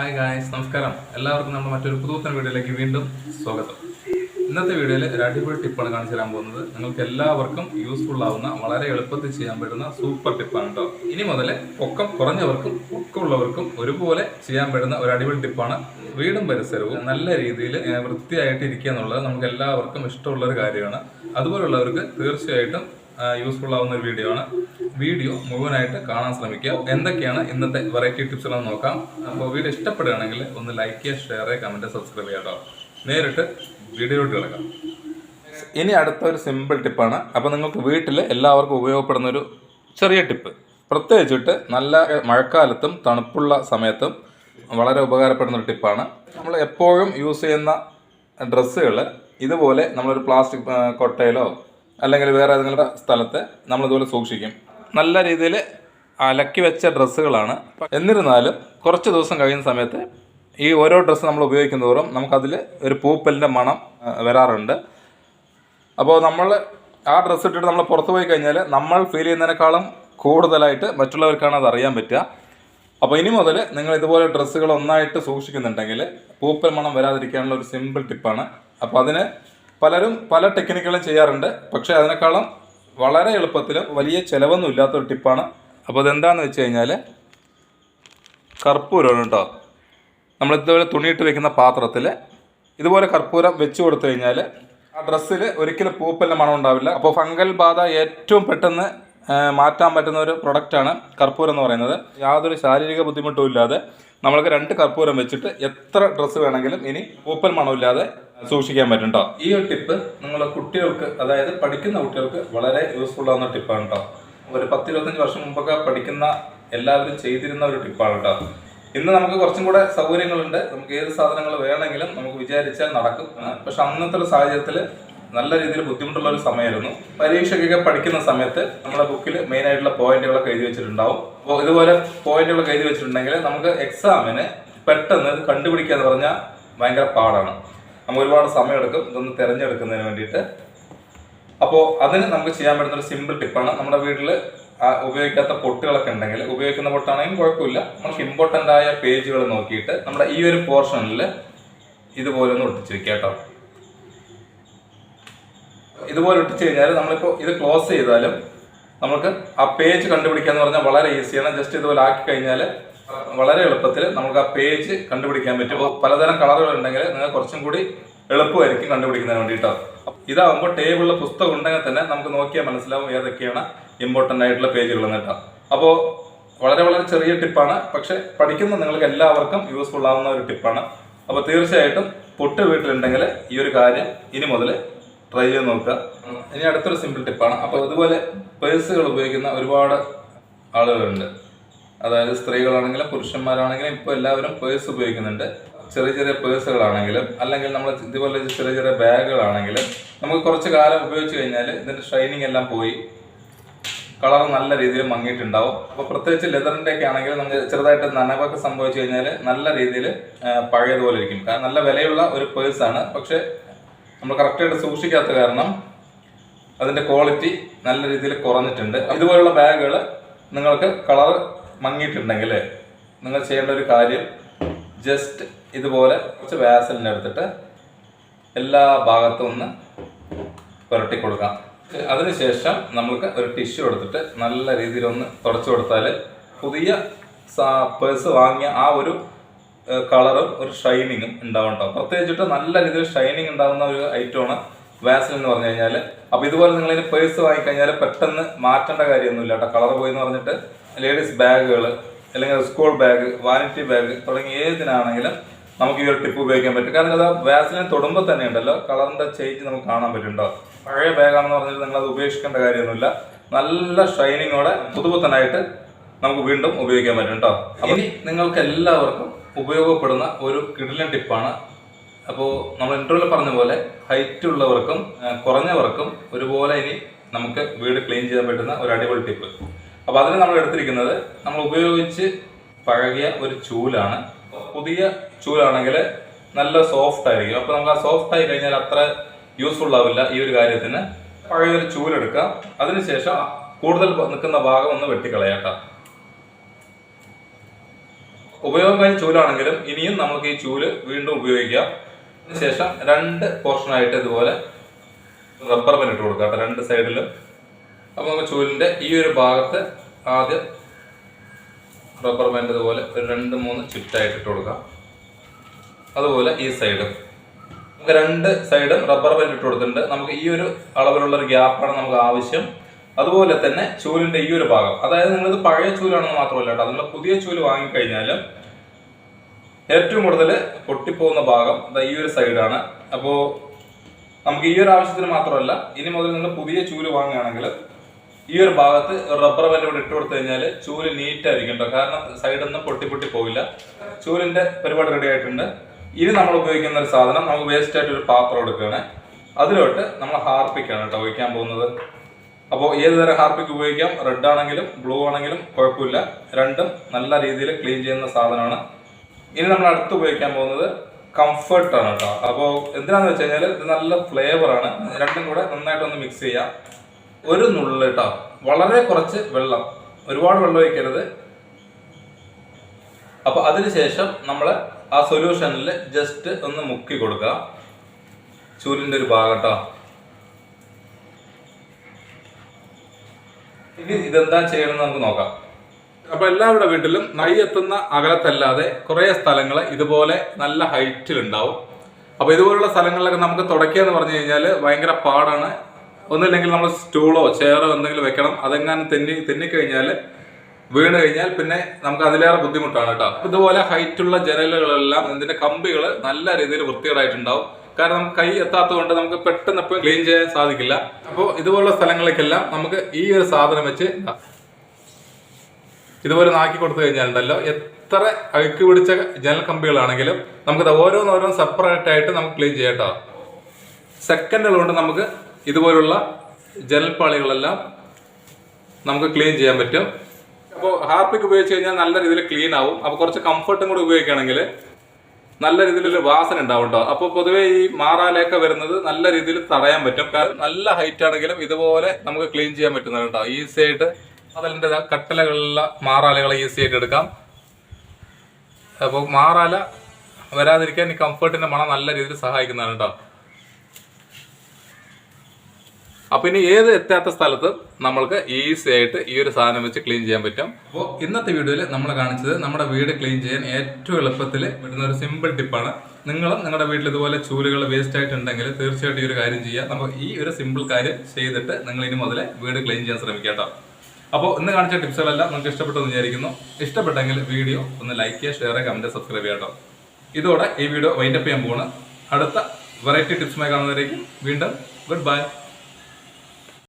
Hi guys നമസ്കാരം. എല്ലാവർക്കും നമ്മൾ മറ്റൊരു പുതുത്തൻ വീഡിയോയിലേക്ക് വീണ്ടും സ്വാഗതം. ഇന്നത്തെ വീഡിയോയിൽ ഒരു അടിപൊളി ടിപ്പാണ് കാണിച്ചു തരാൻ പോകുന്നത്. നിങ്ങൾക്ക് എല്ലാവർക്കും യൂസ്ഫുൾ ആവുന്ന വളരെ എളുപ്പത്തിൽ ചെയ്യാൻ പറ്റുന്ന സൂപ്പർ ടിപ്പാണ് കേട്ടോ ഇനി മുതൽ പൊക്കം കുറഞ്ഞവർക്കും പൊക്കമുള്ളവർക്കും ഒരുപോലെ ചെയ്യാൻ പറ്റുന്ന ഒരു അടിപൊളി ടിപ്പാണ് വീടും പരിസരവും. നല്ല രീതിയിൽ വൃത്തിയായിട്ട് ഇരിക്കുക എന്നുള്ളത് നമുക്ക് എല്ലാവർക്കും ഇഷ്ടമുള്ള ഒരു കാര്യമാണ്. അതുപോലുള്ളവർക്ക് തീർച്ചയായിട്ടും യൂസ്ഫുൾ ആവുന്ന ഒരു വീഡിയോ ആണ്. വീഡിയോ മുഴുവനായിട്ട് കാണാൻ ശ്രമിക്കുക. എന്തൊക്കെയാണ് ഇന്നത്തെ വെറൈറ്റി ടിപ്സുകൾ നോക്കാം. അപ്പോൾ വീഡിയോ ഇഷ്ടപ്പെടുകയാണെങ്കിൽ ഒന്ന് ലൈക്ക് ചെയ്യുക ഷെയർ ചെയ്യുക കമന്റ് സബ്സ്ക്രൈബ് ചെയ്യുക കേട്ടോ. നേരിട്ട് വീഡിയോയിലോട്ട് കിടക്കാം. ഇനി അടുത്ത ഒരു സിമ്പിൾ ടിപ്പാണ് അപ്പോൾ നിങ്ങൾക്ക് വീട്ടിൽ എല്ലാവർക്കും ഉപയോഗപ്പെടുന്ന ഒരു ചെറിയ ടിപ്പ് പ്രത്യേകിച്ചിട്ട് നല്ല മഴക്കാലത്തും തണുപ്പുള്ള സമയത്തും വളരെ ഉപകാരപ്പെടുന്ന ഒരു ടിപ്പാണ് നമ്മൾ എപ്പോഴും യൂസ് ചെയ്യുന്ന ഡ്രസ്സുകൾ ഇതുപോലെ നമ്മളൊരു പ്ലാസ്റ്റിക് കൊട്ടയിലോ അല്ലെങ്കിൽ വേറെ ഏതെങ്കിലും സ്ഥലത്ത് നമ്മളിതുപോലെ സൂക്ഷിക്കും. നല്ല രീതിയിൽ അലക്കി വെച്ച ഡ്രസ്സുകളാണ്. എന്നിരുന്നാലും കുറച്ച് ദിവസം കഴിയുന്ന സമയത്ത് ഈ ഓരോ ഡ്രസ്സ് നമ്മൾ ഉപയോഗിക്കുന്ന തോറും നമുക്കതിൽ ഒരു പൂപ്പലിന്റെ മണം വരാറുണ്ട്. അപ്പോൾ നമ്മൾ ആ ഡ്രസ്സ് ഇട്ടിട്ട് നമ്മൾ പുറത്ത് പോയി കഴിഞ്ഞാൽ നമ്മൾ ഫീൽ ചെയ്യുന്നതിനേക്കാളും കൂടുതലായിട്ട് മറ്റുള്ളവർക്കാണ് അത് അറിയാൻ പറ്റുക. അപ്പോൾ ഇനി മുതൽ നിങ്ങൾ ഇതുപോലെ ഡ്രസ്സുകൾ ഒന്നായിട്ട് സൂക്ഷിക്കുന്നുണ്ടെങ്കിൽ പൂപ്പൽ മണം വരാതിരിക്കാനുള്ള ഒരു സിമ്പിൾ ടിപ്പാണ് അപ്പോൾ അതിന് പലരും പല ടെക്നിക്കുകളും ചെയ്യാറുണ്ട്. പക്ഷേ അതിനേക്കാളും വളരെ എളുപ്പത്തിലും വലിയ ചിലവൊന്നും ഇല്ലാത്തൊരു ടിപ്പാണ്. അപ്പോൾ അതെന്താണെന്ന് വെച്ച് കഴിഞ്ഞാൽ കർപ്പൂരമാണ് കേട്ടോ നമ്മൾ ഇതുപോലെ തുണിയിട്ട് വെക്കുന്ന പാത്രത്തിൽ ഇതുപോലെ കർപ്പൂരം വെച്ച് കൊടുത്തു കഴിഞ്ഞാൽ ആ ഡ്രസ്സിൽ ഒരിക്കലും പൂപ്പലിന്റെ മണം ഉണ്ടാവില്ല. അപ്പോൾ ഫംഗൽ ബാധ ഏറ്റവും പെട്ടെന്ന് മാറ്റാൻ പറ്റുന്ന ഒരു പ്രൊഡക്റ്റാണ് കർപ്പൂരം എന്ന് പറയുന്നത്. യാതൊരു ശാരീരിക ബുദ്ധിമുട്ടും ഇല്ലാതെ നമ്മൾക്ക് രണ്ട് കർപ്പൂരം വെച്ചിട്ട് എത്ര ഡ്രസ്സ് വേണമെങ്കിലും ഇനി പൂപ്പൽ മണമില്ലാതെ സൂക്ഷിക്കാൻ പറ്റും കേട്ടോ ഈ ഒരു ടിപ്പ് നിങ്ങൾ കുട്ടികൾക്ക് അതായത് പഠിക്കുന്ന കുട്ടികൾക്ക് വളരെ യൂസ്ഫുൾ ആവുന്ന ടിപ്പാണ് കേട്ടോ ഒരു പത്തിരുപത്തഞ്ച് വർഷം മുമ്പൊക്കെ പഠിക്കുന്ന എല്ലാവരും ചെയ്തിരുന്ന ഒരു ടിപ്പാണ് കേട്ടോ ഇന്ന് നമുക്ക് കുറച്ചും കൂടെ സൗകര്യങ്ങളുണ്ട്. നമുക്ക് ഏത് സാധനങ്ങൾ വേണമെങ്കിലും നമുക്ക് വിചാരിച്ചാൽ നടക്കും. പക്ഷെ അന്നത്തെ ഒരു സാഹചര്യത്തിൽ നല്ല രീതിയിൽ ബുദ്ധിമുട്ടുള്ള ഒരു സമയമായിരുന്നു. പരീക്ഷയ്ക്കൊക്കെ പഠിക്കുന്ന സമയത്ത് നമ്മുടെ ബുക്കിൽ മെയിൻ ആയിട്ടുള്ള പോയിന്റുകളൊക്കെ എഴുതി വെച്ചിട്ടുണ്ടാവും. അപ്പോൾ ഇതുപോലെ പോയിന്റുകളൊക്കെ എഴുതി വെച്ചിട്ടുണ്ടെങ്കിൽ നമുക്ക് എക്സാമിന് പെട്ടെന്ന് കണ്ടുപിടിക്കുക എന്ന് പറഞ്ഞാൽ ഭയങ്കര പാടാണ്. നമുക്ക് ഒരുപാട് സമയമെടുക്കും. ഇതൊന്ന് തിരഞ്ഞെടുക്കുന്നതിന് വേണ്ടിയിട്ട്. അപ്പോൾ അതിന് നമുക്ക് ചെയ്യാൻ പറ്റുന്ന ഒരു സിമ്പിൾ ടിപ്പാണ് നമ്മുടെ വീട്ടിൽ ഉപയോഗിക്കാത്ത പൊട്ടുകളൊക്കെ ഉണ്ടെങ്കിൽ ഉപയോഗിക്കുന്ന പൊട്ടാണെങ്കിലും കുഴപ്പമില്ല. നമുക്ക് ഇമ്പോർട്ടന്റ് ആയ പേജുകൾ നോക്കിയിട്ട് നമ്മുടെ ഈ ഒരു പോർഷനിൽ ഇതുപോലെ ഒന്ന് ഒട്ടിച്ച് വെക്കുക കേട്ടോ. ഇതുപോലെ ഒട്ടിച്ച് കഴിഞ്ഞാൽ നമ്മളിപ്പോൾ ഇത് ക്ലോസ് ചെയ്താലും നമുക്ക് ആ പേജ് കണ്ടുപിടിക്കുക എന്ന് പറഞ്ഞാൽ വളരെ ഈസിയാണ് ജസ്റ്റ് ഇതുപോലെ ആക്കി കഴിഞ്ഞാൽ വളരെ എളുപ്പത്തിൽ നമുക്ക് ആ പേജ് കണ്ടുപിടിക്കാൻ പറ്റും. പലതരം കളറുകൾ ഉണ്ടെങ്കിൽ നിങ്ങൾ കുറച്ചും കൂടി എളുപ്പമായിരിക്കും കണ്ടുപിടിക്കുന്നതിന് വേണ്ടിയിട്ടോ. ഇതാകുമ്പോൾ ടേബിളിലെ പുസ്തകം ഉണ്ടെങ്കിൽ തന്നെ നമുക്ക് നോക്കിയാൽ മനസ്സിലാവും ഏതൊക്കെയാണ് ഇമ്പോർട്ടന്റ് ആയിട്ടുള്ള പേജുകൾ എന്നിട്ട് അപ്പോൾ വളരെ വളരെ ചെറിയ ടിപ്പാണ് പക്ഷെ പഠിക്കുന്ന നിങ്ങൾക്ക് എല്ലാവർക്കും യൂസ്ഫുൾ ആവുന്ന ഒരു ടിപ്പാണ് അപ്പോൾ തീർച്ചയായിട്ടും പൊട്ട് വീട്ടിലുണ്ടെങ്കിൽ ഈ ഒരു കാര്യം ഇനി മുതൽ ട്രൈ ചെയ്ത് നോക്കുക. ഇനി അടുത്തൊരു സിമ്പിൾ ടിപ്പാണ് അപ്പോൾ ഇതുപോലെ പേഴ്സുകൾ ഉപയോഗിക്കുന്ന ഒരുപാട് ആളുകളുണ്ട്. അതായത് സ്ത്രീകളാണെങ്കിലും പുരുഷന്മാരാണെങ്കിലും ഇപ്പോൾ എല്ലാവരും പേഴ്സ് ഉപയോഗിക്കുന്നുണ്ട്. ചെറിയ ചെറിയ പേഴ്സുകളാണെങ്കിലും അല്ലെങ്കിൽ നമ്മൾ ഇതുപോലെ ചെറിയ ചെറിയ ബാഗുകളാണെങ്കിലും നമുക്ക് കുറച്ച് കാലം ഉപയോഗിച്ച് കഴിഞ്ഞാൽ ഇതിന്റെ ഷൈനിങ് എല്ലാം പോയി. കളർ നല്ല രീതിയിൽ മങ്ങിയിട്ടുണ്ടാവും. അപ്പോൾ പ്രത്യേകിച്ച് ലെതറിന്റെ ഒക്കെ ആണെങ്കിൽ നമുക്ക് ചെറുതായിട്ട് നനവൊക്കെ സംഭവിച്ചു കഴിഞ്ഞാൽ നല്ല രീതിയിൽ പഴയതുപോലെ ഇരിക്കും. കാരണം നല്ല വിലയുള്ള ഒരു പേഴ്സാണ്. പക്ഷേ നമ്മൾ കറക്റ്റായിട്ട് സൂക്ഷിക്കാത്ത കാരണം അതിന്റെ ക്വാളിറ്റി നല്ല രീതിയിൽ കുറഞ്ഞിട്ടുണ്ട്. ഇതുപോലുള്ള ബാഗുകൾ നിങ്ങൾക്ക് കളർ മങ്ങിയിട്ടുണ്ടെങ്കിൽ നിങ്ങൾ ചെയ്യേണ്ട ഒരു കാര്യം ജസ്റ്റ് ഇതുപോലെ കുറച്ച് വാസലിനെ എടുത്തിട്ട് എല്ലാ ഭാഗത്തും ഒന്ന് പുരട്ടി കൊടുക്കാം. അതിനുശേഷം നമ്മൾക്ക് ഒരു ടിഷ്യൂ എടുത്തിട്ട് നല്ല രീതിയിൽ ഒന്ന് തുടച്ചു കൊടുത്താൽ പുതിയ പേഴ്സ് വാങ്ങിയ ആ ഒരു കളറും ഒരു ഷൈനിങ്ങും ഉണ്ടാവും കേട്ടോ പ്രത്യേകിച്ചിട്ട് നല്ല രീതിയിൽ ഷൈനിങ് ഉണ്ടാകുന്ന ഒരു ഐറ്റമാണ് വാസൽ എന്ന് പറഞ്ഞു കഴിഞ്ഞാൽ അപ്പോൾ ഇതുപോലെ നിങ്ങൾ ഇതിന് പേഴ്സ് വാങ്ങിക്കഴിഞ്ഞാൽ പെട്ടെന്ന് മാറ്റേണ്ട കാര്യമൊന്നുമില്ല കേട്ടോ കളർ പോയി എന്ന് പറഞ്ഞിട്ട് ലേഡീസ് ബാഗുകൾ അല്ലെങ്കിൽ സ്കൂൾ ബാഗ് വാനിറ്റി ബാഗ് തുടങ്ങി ഏതിനാണെങ്കിലും നമുക്ക് ഈ ഒരു ടിപ്പ് ഉപയോഗിക്കാൻ പറ്റും. കാരണം അത് വാസിനെ തൊടുമ്പോൾ തന്നെ ഉണ്ടല്ലോ കളറിന്റെ ചേഞ്ച് നമുക്ക് കാണാൻ പറ്റുന്നുണ്ടോ? പഴയ ബാഗാണെന്ന് പറഞ്ഞിട്ട് നിങ്ങൾ അത് ഉപേക്ഷിക്കേണ്ട കാര്യമൊന്നുമില്ല. നല്ല ഷൈനിങ്ങോടെ പുതുപുത്തനായിട്ട് നമുക്ക് വീണ്ടും ഉപയോഗിക്കാൻ പറ്റും കേട്ടോ ഇനി നിങ്ങൾക്ക് എല്ലാവർക്കും ഉപയോഗപ്പെടുന്ന ഒരു കിടിലൻ ടിപ്പാണ്. അപ്പോൾ നമ്മൾ ഇന്റർവ്യൂവിൽ പറഞ്ഞ പോലെ ഹൈറ്റ് ഉള്ളവർക്കും കുറഞ്ഞവർക്കും ഒരുപോലെ ഇനി നമുക്ക് വീട് ക്ലീൻ ചെയ്യാൻ പറ്റുന്ന ഒരു അടിപൊളി ടിപ്പ്. അപ്പോൾ അതിന് നമ്മൾ എടുത്തിരിക്കുന്നത് നമ്മൾ ഉപയോഗിച്ച് പഴകിയ ഒരു ചൂലാണ്. പുതിയ ചൂലാണെങ്കിൽ നല്ല സോഫ്റ്റ് ആയിരിക്കും. അപ്പോൾ നമ്മൾ ആ സോഫ്റ്റ് ആയി കഴിഞ്ഞാൽ അത്ര യൂസ്ഫുൾ ആവില്ല ഈ ഒരു കാര്യത്തിന്. പഴയ ഒരു ചൂലെടുക്കാം. അതിനുശേഷം കൂടുതൽ നിൽക്കുന്ന ഭാഗം ഒന്ന് വെട്ടിക്കളയാട്ടോ. ഉപയോഗം കഴിഞ്ഞ ചൂലാണെങ്കിലും ഇനിയും നമുക്ക് ഈ ചൂൽ വീണ്ടും ഉപയോഗിക്കാം. അതിനുശേഷം രണ്ട് പോർഷനായിട്ട് ഇതുപോലെ റബ്ബർ പെനിട്ട് കൊടുക്കാം രണ്ട് സൈഡിലും അപ്പോൾ നമുക്ക് ചൂലിന്റെ ഈ ഒരു ഭാഗത്ത് ആദ്യം റബ്ബർ ബാൻഡ് ഇതുപോലെ ഒരു രണ്ട് മൂന്ന് ചുറ്റായിട്ട് ഇട്ട് കൊടുക്കാം. അതുപോലെ ഈ സൈഡും നമുക്ക് രണ്ട് സൈഡും റബ്ബർ ബാൻഡ് ഇട്ട് കൊടുത്തിട്ടുണ്ട്. നമുക്ക് ഈ ഒരു അളവിലുള്ള ഒരു ഗ്യാപ്പാണ് നമുക്ക് ആവശ്യം. അതുപോലെ തന്നെ ചൂലിന്റെ ഈ ഒരു ഭാഗം. അതായത് നിങ്ങളിത് പഴയ ചൂലാണെന്ന് മാത്രമല്ല കേട്ടോ നിങ്ങൾ പുതിയ ചൂൽ വാങ്ങിക്കഴിഞ്ഞാൽ ഏറ്റവും കൂടുതൽ പൊട്ടിപ്പോകുന്ന ഭാഗം ദാ ഈ ഒരു സൈഡാണ് അപ്പോൾ നമുക്ക് ഈ ഒരു ആവശ്യത്തിന് മാത്രമല്ല ഇനി മുതൽ നിങ്ങൾ പുതിയ ചൂൽ വാങ്ങുകയാണെങ്കിൽ ഈ ഒരു ഭാഗത്ത് റബ്ബർ വല്ല ഇവിടെ ഇട്ട് കൊടുത്തു കഴിഞ്ഞാൽ ചൂൽ നീറ്റായിരിക്കും കേട്ടോ കാരണം സൈഡിൽ നിന്ന് പൊട്ടി പൊട്ടി പോവില്ല. ചൂലിന്റെ പരിപാടി റെഡി ആയിട്ടുണ്ട്. ഇനി നമ്മൾ ഉപയോഗിക്കുന്ന ഒരു സാധനം നമുക്ക് വേസ്റ്റ് ആയിട്ട് ഒരു പാത്രം എടുക്കുകയാണ് അതിലോട്ട് നമ്മൾ ഹാർപ്പിക്കാണ് കേട്ടോ ഉപയോഗിക്കാൻ പോകുന്നത്. അപ്പോൾ ഏത് തരം ഹാർപ്പിക്ക് ഉപയോഗിക്കാം? റെഡ് ആണെങ്കിലും ബ്ലൂ ആണെങ്കിലും കുഴപ്പമില്ല. രണ്ടും നല്ല രീതിയിൽ ക്ലീൻ ചെയ്യുന്ന സാധനമാണ്. ഇനി നമ്മൾ അടുത്ത് ഉപയോഗിക്കാൻ പോകുന്നത് കംഫർട്ടാണ് കേട്ടോ അപ്പോൾ എന്തിനാന്ന് വെച്ച് കഴിഞ്ഞാൽ ഇത് നല്ല ഫ്ലേവറാണ് രണ്ടും കൂടെ നന്നായിട്ടൊന്ന് മിക്സ് ചെയ്യാം. ഒരു നുള്ളിൽ കേട്ടോ വളരെ കുറച്ച് വെള്ളം. ഒരുപാട് വെള്ളം ഒഴിക്കരുത്. അപ്പൊ അതിനുശേഷം നമ്മൾ ആ സൊല്യൂഷനിൽ ജസ്റ്റ് ഒന്ന് മുക്കി കൊടുക്കുക ചൂലിന്റെ ഒരു ഭാഗം കേട്ടോ ഇനി ഇതെന്താ ചെയ്യണമെന്ന് നമുക്ക് നോക്കാം. അപ്പൊ എല്ലാവരുടെ വീട്ടിലും നൈ എത്തുന്ന അകലത്തല്ലാതെ കുറെ സ്ഥലങ്ങൾ ഇതുപോലെ നല്ല ഹൈറ്റിൽ ഉണ്ടാവും. അപ്പൊ ഇതുപോലുള്ള സ്ഥലങ്ങളിലൊക്കെ നമുക്ക് തുടക്കുക എന്ന് പറഞ്ഞു കഴിഞ്ഞാൽ ഭയങ്കര പാടാണ്. ഒന്നുമില്ലെങ്കിൽ നമ്മൾ സ്റ്റൂളോ ചെയറോ എന്തെങ്കിലും വെക്കണം. അതെങ്ങാനും തെന്നി തെന്നിക്കഴിഞ്ഞാൽ വീണ് കഴിഞ്ഞാൽ പിന്നെ നമുക്ക് അതിലേറെ ബുദ്ധിമുട്ടാണ് കേട്ടോ. ഇതുപോലെ ഹൈറ്റുള്ള ജനലുകളെല്ലാം ഇതിന്റെ കമ്പികൾ നല്ല രീതിയിൽ വൃത്തികേടായിട്ടുണ്ടാവും. കാരണം കൈ എത്താത്തത് കൊണ്ട് നമുക്ക് പെട്ടെന്ന് ഇപ്പം ക്ലീൻ ചെയ്യാൻ സാധിക്കില്ല. അപ്പോൾ ഇതുപോലുള്ള സ്ഥലങ്ങളിലേക്കെല്ലാം നമുക്ക് ഈ ഒരു സാധനം വെച്ച് ഇതാ. ഇതുപോലെ നാക്കി കൊടുത്തു കഴിഞ്ഞാലുണ്ടല്ലോ. എത്ര അഴുക്ക് പിടിച്ച ജനൽ കമ്പികളാണെങ്കിലും നമുക്കത് ഓരോന്നോരോന്ന് സെപ്പറേറ്റ് ആയിട്ട് നമുക്ക് ക്ലീൻ ചെയ്യാം കേട്ടോ. സെക്കൻഡുകൾ കൊണ്ട് നമുക്ക് ഇതുപോലുള്ള ജനൽപ്പാളികളെല്ലാം നമുക്ക് ക്ലീൻ ചെയ്യാൻ പറ്റും. അപ്പോൾ ഹാർപ്പിക്ക് ഉപയോഗിച്ച് കഴിഞ്ഞാൽ നല്ല രീതിയിൽ ക്ലീൻ ആവും. അപ്പോൾ കുറച്ച് കംഫർട്ടും കൂടി ഉപയോഗിക്കുകയാണെങ്കിൽ നല്ല രീതിയിൽ വാസന ഉണ്ടാവും കേട്ടോ അപ്പോൾ പൊതുവേ ഈ മാറാലയൊക്കെ വരുന്നത് നല്ല രീതിയിൽ തടയാൻ പറ്റും. കാരണം നല്ല ഹൈറ്റ് ആണെങ്കിലും ഇതുപോലെ നമുക്ക് ക്ലീൻ ചെയ്യാൻ പറ്റുന്നത് കേട്ടോ ഈസി ആയിട്ട് അതിന്റെ കട്ടലകളിലുള്ള മാറാലകൾ ഈസി ആയിട്ട് എടുക്കാം. അപ്പോൾ മാറാല വരാതിരിക്കാൻ ഈ കംഫർട്ടിന്റെ മണം നല്ല രീതിയിൽ സഹായിക്കുന്നതാണ് കേട്ടോ അപ്പൊ ഇനി ഏത് എത്താത്ത സ്ഥലത്ത് നമ്മൾക്ക് ഈസി ആയിട്ട് ഈ ഒരു സാധനം വെച്ച് ക്ലീൻ ചെയ്യാൻ പറ്റും? അപ്പോൾ ഇന്നത്തെ വീഡിയോയിൽ നമ്മൾ കാണിച്ചത് നമ്മുടെ വീട് ക്ലീൻ ചെയ്യാൻ ഏറ്റവും എളുപ്പത്തിൽ വരുന്ന ഒരു സിമ്പിൾ ടിപ്പാണ് നിങ്ങളും നിങ്ങളുടെ വീട്ടിൽ ഇതുപോലെ ചൂലുകൾ വേസ്റ്റ് ആയിട്ടുണ്ടെങ്കിൽ തീർച്ചയായിട്ടും ഈ ഒരു കാര്യം ചെയ്യുക നമ്മൾ ഈ ഒരു സിമ്പിൾ കാര്യം ചെയ്തിട്ട് നിങ്ങൾ ഇനി മുതലേ വീട് ക്ലീൻ ചെയ്യാൻ ശ്രമിക്കാട്ടോ അപ്പോൾ ഇന്ന് കാണിച്ച ടിപ്സുകളെല്ലാം നിങ്ങൾക്ക് ഇഷ്ടപ്പെട്ടെന്ന് വിചാരിക്കുന്നു. ഇഷ്ടപ്പെട്ടെങ്കിൽ വീഡിയോ ഒന്ന് ലൈക്ക് ചെയ്യുക ഷെയർ ചെയ്യുക കമന്റ് സബ്സ്ക്രൈബ് ചെയ്യാം ഇതോടെ ഈ വീഡിയോ വൈൻഡപ്പ് ചെയ്യാൻ പോവാണ് അടുത്ത വെറൈറ്റി ടിപ്സുമായി കാണുന്നവരേക്കും വീണ്ടും ഗുഡ് ബൈ